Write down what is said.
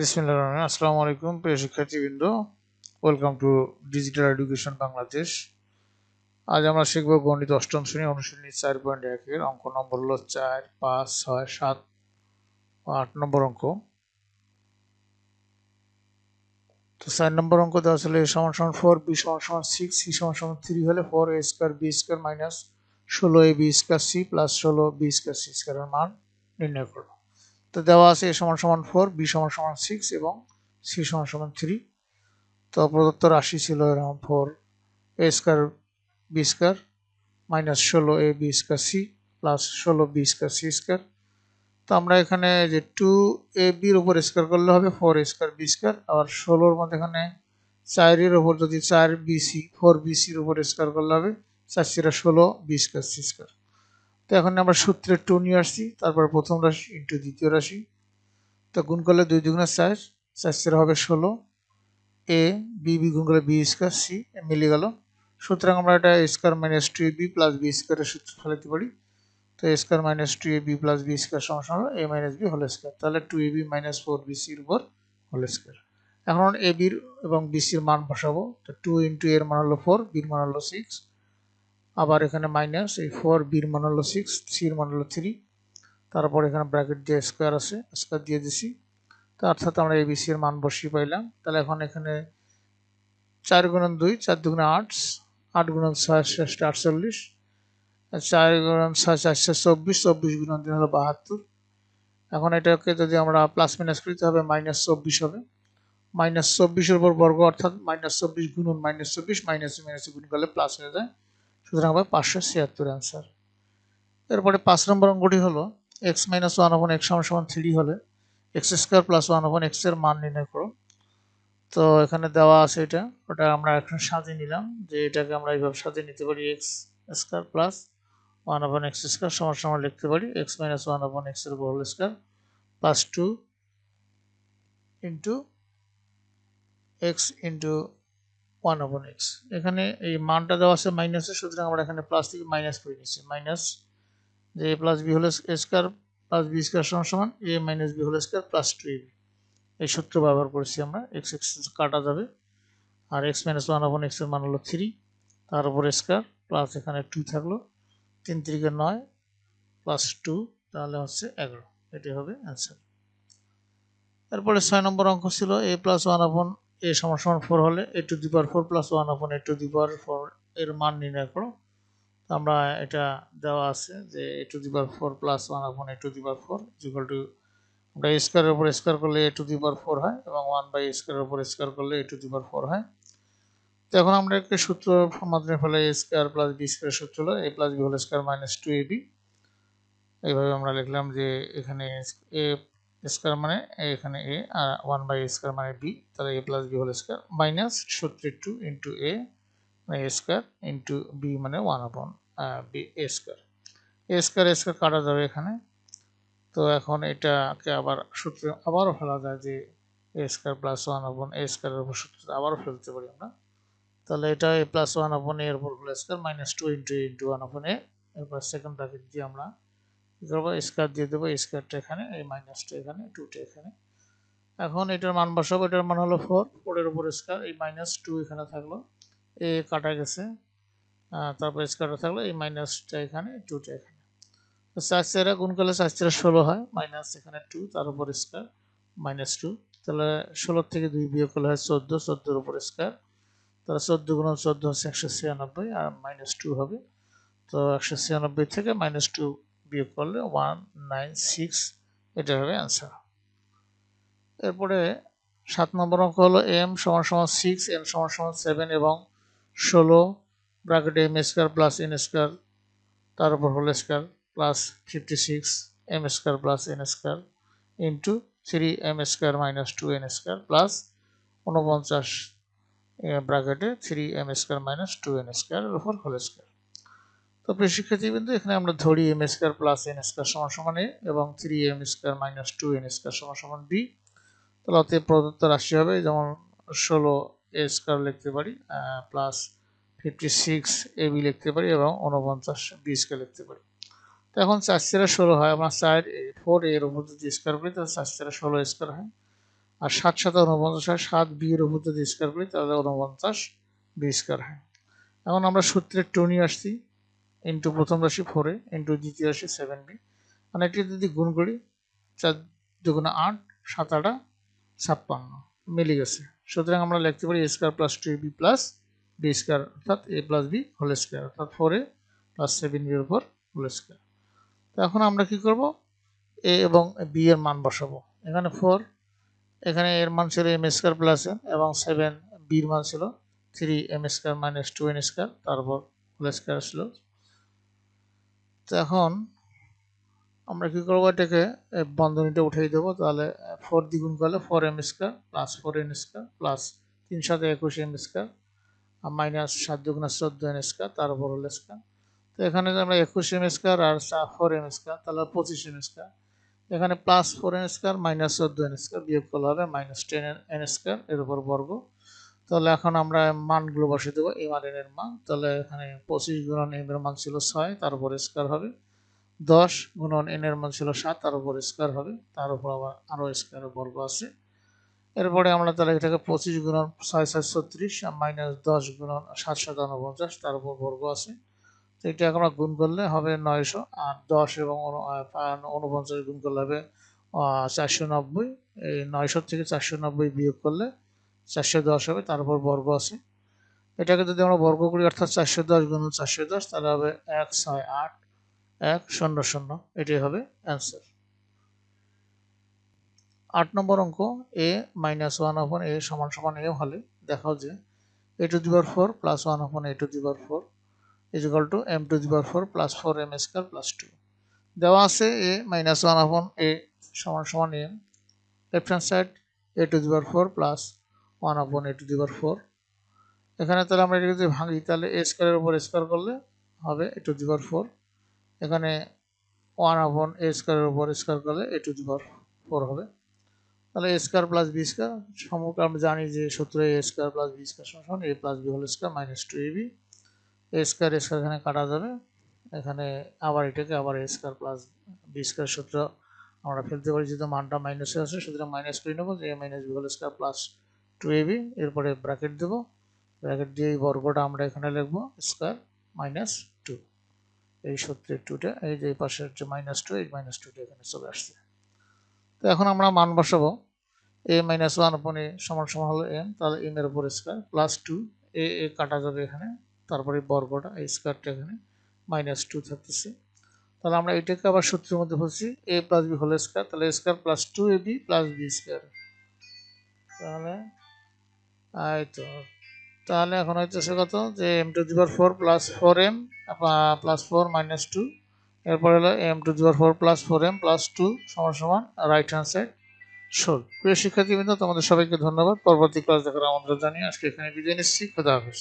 বিসমিল্লাহ রহমান আসসালামু আলাইকুম, প্রিয় শিক্ষার্থীবৃন্দ। Welcome to digital education Bangladesh আজ আমরা শিখব গণিত অষ্টম শ্রেণি অনুশীলনী চার পয়েন্ট একের অঙ্ক নম্বর হল চার, পাঁচ, ছয়, সাত আট নম্বর অঙ্ক। তো চার নম্বর অঙ্ক দেওয়া ছিল এ সমান সমান ফোর বি সমান সমান সিক্স সি সমান সমান থ্রি হলে four A square B square minus ষোলো A B square C plus ষোলো বি স্কোয়ার সি স্কোয়ারের মান নির্ণয় করো তো দেওয়া আছে এ সমান সমান ফোর বি সমান সমান সিক্স এবং সি সমান সমান থ্রি তো প্রদত্ত রাশি ছিল এরকম four A square B square minus ষোলো A B square C plus ষোলো বি স্কোয়ার সি স্কোয়ার তো আমরা এখানে যে টু এ বির উপর স্কোয়ার করলে হবে ফোর স্কোয়ার বি স্কোয়ার আবার ষোলোর মধ্যে এখানে চারের উপর যদি চার বিসি ফোর বিসির উপর স্কোয়ার করলে হবে, চার, চিরা, ষোলো বি স্কোয়ার সি স্কোয়ার তো এখন আমরা সূত্রে টু নিয়ে আসছি, তারপর প্রথম রাশি ইন্টু দ্বিতীয় রাশি। তো গুণ করলে দুই দুগুণে চার চার হবে ষোলো। এ বি বি গুণ করলে বি স্কোয়ার সি মিলে গেল। সুতরাং আমরা এটা square minus two A B plus B স্কোয়ারের সূত্র ফেলাতে পারি। তো A square minus two A B plus B square সমান হলো A minus B whole square তাহলে two A B minus four B সির উপর হোল স্কোয়ার এখন এ বির এবং বি সির মান বসাবো। তো টু ইন্টু এর মান হলো ফোর বির মান হলো সিক্স আবার এখানে মাইনাস এই ফোর বির মান হলো সিক্স সির মান হলো থ্রি তারপর এখানে ব্র্যাকেট দিয়ে স্কোয়ার আছে স্কোয়ার দিয়ে দিছি। তো অর্থাৎ আমরা এবিসি এর মান বসিয়ে পাইলাম। তাহলে এখন এখানে চার গুণন দুই, চার দুগুণে আট আট গুণন ছয়, ষষ্ঠ, আটচল্লিশ চার গুণন ছয় চারশো চব্বিশ চব্বিশ গুণন তিন হলো বাহাত্তর। এখন এটাকে যদি আমরা প্লাস মাইনাস করি হবে মাইনাস চব্বিশ হবে। মাইনাস চব্বিশের উপর বর্গ অর্থাৎ মাইনাস চব্বিশ গুণন মাইনাস চব্বিশ মাইনাস মাইনাস গুণ করলে প্লাস হয়ে যায়। সুতরাং হবে পাঁচশো ছিয়াত্তর অ্যান্সার এরপরে পাঁচ নম্বর অঙ্কটি হলো X minus one upon X সমান সমান থ্রি হলে X square plus one upon এক্সের মান নির্ণয় করো। তো এখানে দেওয়া আছে এটা, ওটা আমরা এখন সাজিয়ে নিলাম যে এটাকে আমরা এইভাবে সাজিয়ে নিতে পারি X square plus one upon X square সমান সমান লিখতে পারি এক্স মাইনাস ওয়ান অপন এক্সের whole square plus two into X into one upon X এখানে এই মানটা দেওয়া আছে মাইনাসে সুতরাং আমরা এখানে প্লাস থেকে মাইনাস করে নিচ্ছি। মাইনাস যে A plus B whole square plus B square সমান সমান A minus B whole square plus two এই সূত্র ব্যবহার করেছি আমরা। এক্স এক্স কাটা যাবে। আর এক্স মাইনাস ওয়ান অপন এক্সের মান হলো থ্রি তার উপর স্কোয়ার প্লাস এখানে টু থাকল। তিন তিরিকে নয় প্লাস টু তাহলে হচ্ছে এগারো। এটি হবে অ্যান্সার তারপরে ছয় নম্বর অঙ্ক ছিল এ প্লাস ওয়ান আপন এ সমান সমান ফোর হলে a to the power four plus one upon a to the power four এর মান নির্ণয় করো। আমরা এটা দেওয়া আছে যে a to the power four plus one upon a to the power four equal to আমরা স্কোয়ারের উপর স্কোয়ার করলে এ টু দি পাওয়ার ফোর হয় এবং ওয়ান বাই স্কোয়ারের উপর স্কোয়ার করলে এ টু দি পাওয়ার ফোর হয়। তো এখন আমরা একটা সূত্র মাধ্যমে ফেলে a square plus b square সূত্র হলো a plus b whole square minus two a b এইভাবে আমরা লিখলাম যে এখানে এ স্কোয়ার মানে এখানে এ, আর ওয়ান বাই স্কোয়ার মানে বি তাহলে a plus b whole square minus সত্তর টু ইন্টু এ মানে এ স্কোয়ার ইন্টু বি মানে one upon b a square a square a square কাটা যাবে এখানে। তো এখন এটাকে আবার সূত্রে আবারও ফেলা যায় যে এ স্কোয়ার প্লাস ওয়ান আপন এ স্কোয়ারের উপর সূত্র আবারও ফেলতে পারি আমরা। তাহলে এটা এ প্লাস ওয়ান আপন এর উপর whole square minus two into into one upon a এরপর সেকেন্ড ব্র্যাকেট দিয়ে আমরা কী করব স্কোয়ার দিয়ে দেবো স্কোয়ারটা এখানে, এই মাইনাসটা এখানে টুটা এখানে। এখন এটার মান বসাবো, এটার মান হলো ফোর ফোরের উপর স্কোয়ার এই মাইনাস টু এখানে থাকল। এ কাটা গেছে তারপর স্কোয়ারটা থাকল, এই মাইনাসটা এখানে টুটা এখানে। তো চার গুণ করলে চারা ষোলো হয় মাইনাস এখানে টু তার উপর স্কোয়ার মাইনাস টু তাহলে ষোলোর থেকে দুই বিয়োগ করলে হয় চোদ্দ, চোদ্দোর উপর স্কোয়ার তাহলে চোদ্দ গুণ চোদ্দ হচ্ছে একশো ছিয়ানব্বই, আর মাইনাস টু হবে। তো একশো ছিয়ানব্বই থেকে মাইনাস টু বিয়োগ করলে ওয়ান নাইন সিক্স এটা হবে অ্যান্সার এরপরে সাত নম্বর অঙ্ক হলো এম সমান সমান সিক্স এন সমান সমান সেভেন এবং ষোলো bracket m square plus n square তার উপর whole square plus fifty six m square plus n square into three m square minus two n square plus উনপঞ্চাশ ব্র্যাকেটে three m square minus two n স্কোয়ারের উপর whole square তো প্রিয় শিক্ষার্থীবৃন্দ, এখানে আমরা ধরি m square plus n square সমান সমান এ এবং three m square minus two n square সমান সমান বি তাহলে অতএব প্রদত্ত রাশি হবে যেমন ষোলো এ স্কোয়ার লিখতে পারি plus fifty six a b লিখতে পারি এবং উনপঞ্চাশ বি স্কোয়ার লিখতে পারি। তো এখন চার চারে ষোলো হয়, আমরা চার ফোর এর উপর যদি স্কোয়ার করি, তাহলে চার চারে ষোলো স্কোয়ার হয়। আর সাত সাত উনপঞ্চাশ হয়, সাত বি এর উপর যদি স্কোয়ার করি, তাহলে উনপঞ্চাশ বি স্কোয়ার হয়। এখন আমরা সূত্রের টু নিয়ে আসছি ইন্টু প্রথম রাশি ফোরে ইন্টু দ্বিতীয় রাশি সেভেন বি মানে এটি যদি গুণ করি, চার দুগুণে আট, সাত আটা, ছাপ্পান্ন। মিলে গেছে। সুতরাং আমরা লিখতে পারি a square plus two b plus b square অর্থাৎ a plus b whole square অর্থাৎ ফোর এ প্লাস সেভেন বির উপর হোল স্কোয়ার তো এখন আমরা কি করব? এ এবং বি এর মান বসাবো। এখানে ফোর এখানে এর মান ছিল এম স্কোয়ার প্লাস এন এবং সেভেন বির মান ছিল three m square minus two n square তারপর হোল স্কোয়ার ছিল এখন আমরা কি করব এটাকে বন্ধনীতে উঠিয়ে দেবো, তাহলে ফোর দ্বিগুণ করলে four m square plus four n square plus তিন সাথে একুশ এম স্কোয়ার আর মাইনাস সাত দুগুণা চোদ্দ এন স্কোয়ার তার উপর হল স্কোয়ার তো এখানে আমরা একুশ এম স্কোয়ার আর ফোর এম স্কোয়ার তাহলে পঁচিশ এম স্কোয়ার এখানে plus four n square minus চোদ্দ এন স্কোয়ার বিয়োগ করলে হবে মাইনাস টেন এন স্কোয়ার এর উপর বর্গ। তাহলে এখন আমরা মানগুলো বসে দেবো এম আর এন এর মান। তাহলে এখানে পঁচিশ গুণন এম এর মান ছিল ছয়, তার উপর স্কোয়ার হবে। দশ গুণন এন এর মান ছিল সাত, তার উপর স্কোয়ার হবে। তার উপর আবার আরও স্কোয়ারের বর্গ আছে। এরপরে আমরা তাহলে এটাকে পঁচিশ গুণন ছয় সাত ছত্রিশ মাইনাস দশ গুণন সাত সাত উনপঞ্চাশ তার উপর বর্গ আছে। তো এটা আমরা গুণ করলে হবে নয়শো, আর দশ এবং উনপঞ্চাশ গুণ করলে হবে চারশো নব্বই। এই নয়শো থেকে চারশো নব্বই বিয়োগ করলে চারশো দশ হবে তার উপর বর্গ আছে। এটাকে যদি আমরা বর্গ করি, অর্থাৎ চারশো দশ গুণ চারশো দশ, তাহলে হবে এক ছয় আট, এক শূন্য শূন্য। এটাই হবে অ্যান্সার আট নম্বর অঙ্ক A minus one upon A সমান সমান এ হলে দেখাও যে a to the power four plus one upon a to the power four is equal to m to the power four plus four m square plus two দেওয়া আছে a minus one upon a সমান সমান m left hand side a to the power four plus one upon a to the the power four. এখানে তাহলে আমরা এটা যদি ভাঙি, তাহলে এ স্কোয়ারের উপর স্কোয়ার করলে হবে এ টু দি দিবার ফোর। এখানে ওয়ান আপন এ স্কোয়ারের উপর স্কোয়ার করলে এ টু দি পাওয়ার ফোর হবে। তাহলে a square plus b square সম্পর্কে আমরা জানি যে সূত্র a square plus b square সমান, a plus b whole square minus two a b. A square a square এখানে কাটা যাবে। এখানে আবার এটাকে আবার a square plus b square সূত্র আমরা ফেলতে পারি, যেহেতু মানটা মাইনাসে আছে, সুতরাং মাইনাস করে নেব যে a minus b whole square plus two a b এরপরে ব্র্যাকেট দেবো। ব্র্যাকেট দিয়ে এই বর্গটা আমরা এখানে লিখব স্কোয়ার মাইনাস টু এই সূত্রের টুটা এই যে পাশের যে মাইনাস টু এই মাইনাস টুটা এখানে চলে আসছে। তো এখন আমরা মান বসাবো। এ মাইনাস ওয়ান উপর এ সমান সমান হলো এম তাহলে এম এর উপর square plus two a a কাটা যাবে এখানে, তারপরে বর্গটা, এই স্কোয়ারটা এখানে মাইনাস টু থাকতেছে। তাহলে আমরা এটাকে আবার সূত্রের মধ্যে বলছি a plus b whole square তাহলে square plus two a b plus b square তাহলে এই তো তাহলে এখন হইতেছে কত? যে m to the power four plus four m plus four minus two এরপর হলো m to the power four plus four m plus two সমান সমান রাইট হ্যান্ড সাইড শোল প্রিয় শিক্ষার্থীবৃন্দ তোমাদের সবাইকে ধন্যবাদ। পরবর্তী ক্লাস দেখার আমন্ত্রণ জানিয়ে আজকে এখানে বিদায় নিচ্ছি। খোদা হাফেজ।